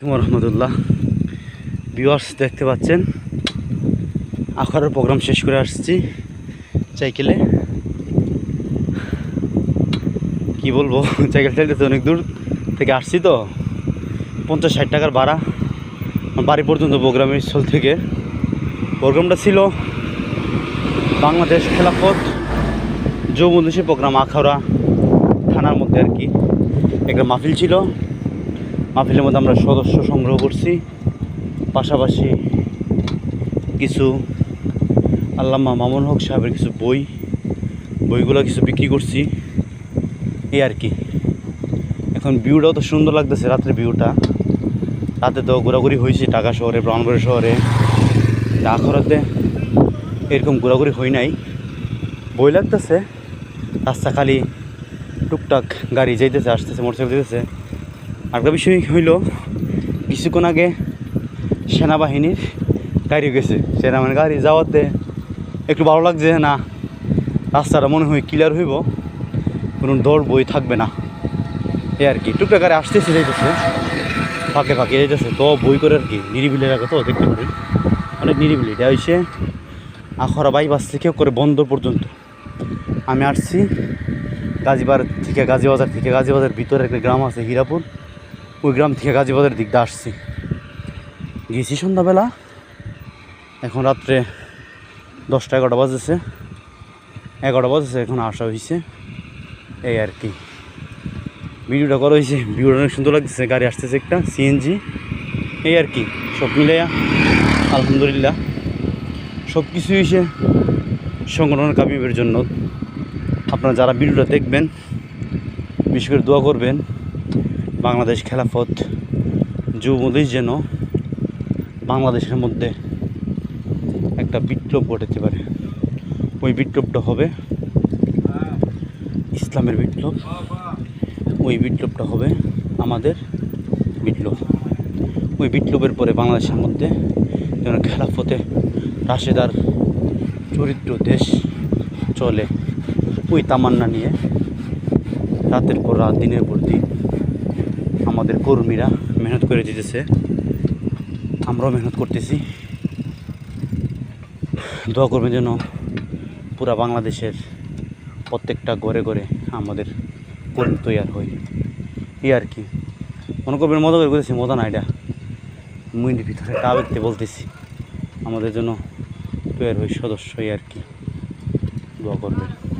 রহমতুল্লাহ। Viewers দেখতে পাচ্ছেন? আখড়ার programme শেষ করে আসছি সাইকেলে কি বলব? সাইকেল চাইতেছে অনেক দূর থেকে আসছি তো। পঞ্চাশ ষাট টাকার ভাড়া। বাড়ি পর্যন্ত প্রোগ্রামের স্থল থেকে। প্রোগ্রামটা ছিল বাংলাদেশ খেলাফত যৌবন্ধুষী প্রোগ্রাম আখাউড়া থানার মধ্যে আর কি। একটা মাহফিল ছিল। মাহফিলের মধ্যে আমরা সদস্য সংগ্রহ করছি। পাশাপাশি কিছু আল্লামা মামুন হক সাহেবের কিছু বই, বইগুলো কিছু বিক্রি করছি। এই আর কি। এখন ভিউটাও তো সুন্দর লাগতেছে রাত্রের ভিউটা। রাতে তো ঘোরাঘুরি হয়েছে ঢাকা শহরে ব্রাহ্মণবাড়ি শহরে। আখরাতে এরকম ঘোরাঘুরি হয় নাই। বই লাগতেছে। রাস্তা খালি টুকটাক গাড়ি যাইতেছে, আসতেছে, মোটরসাইকেল যেতেছে আরেকটা বিষয় হইল, কিছুক্ষণ আগে সেনাবাহিনীর গাড়ি গেছে। সেনাবাহিনীর গাড়ি যাওয়াতে একটু ভালো লাগছে না, রাস্তাটা মনে হয় ক্লিয়ার হইব, কোনো দৌড় বই থাকবে না। এ আর কি টুকটা গাড়ি আসতেছে, যাইতেছে, ফাঁকে ফাঁকে যাইতেছে, তো বই করে আর কি নিরিবিলি এলাকা তো দেখতে পারেন অনেক নিরিবিলি, এটা হয়েছে আখরা বাইপাস থেকে করে বন্দর পর্যন্ত। আমি আসছি গাজীবাজার থেকে গাজীবাজার থেকে, গাজীবাজার ভিতরে একটা গ্রাম আছে, হীরাপুর। ওই গ্রাম থেকে গাজীবাজারের দিকটা আসছি। গেছি সন্ধ্যাবেলা। এখন রাত্রে দশটা এগারোটা বাজেছে। এগারোটা বাজেছে, এখন আসা হয়েছে এই আর কি। ভিডিওটা করা হয়েছে ভিডিওটা অনেক সুন্দর লাগতেছে, গাড়ি আসতেছে একটা সিএনজি এই আর কি, সব মিলাইয়া, আলহামদুলিল্লাহ। সব কিছু হয়েছে সংগঠনের কামিবের জন্য। আপনারা যারা ভিডিওটা দেখবেন, বিশেষ করে দোয়া করবেন। বাংলাদেশ খেলাফত যুবদের যেন বাংলাদেশের মধ্যে একটা বিপ্লব ঘটাতে পারে। ওই বিপ্লবটা হবে ইসলামের বিপ্লব। ওই বিপ্লবটা হবে আমাদের বিপ্লব। ওই বিপ্লবের পরে বাংলাদেশের মধ্যে যেন খেলাফতে রাশেদার চরিত্র দেশ চলে। ওই তামান্না নিয়ে রাতের পর রাত, দিনের পর দিন আমাদের কর্মীরা মেহনত করে দিতেছে। আমরাও মেহনত করতেছি। দোয়া করবেন যেন পুরা বাংলাদেশের প্রত্যেকটা ঘরে ঘরে আমাদের কর্মী তৈরি হয়। এই আর কি। মনে করবেন মজা করে বলতেছি, মজা না এটা। মুইনের ভিতরে একটা আবেগতে বলতেছি, আমাদের জন্য তৈরি হই সদস্য এই আর কি। দোয়া করবেন।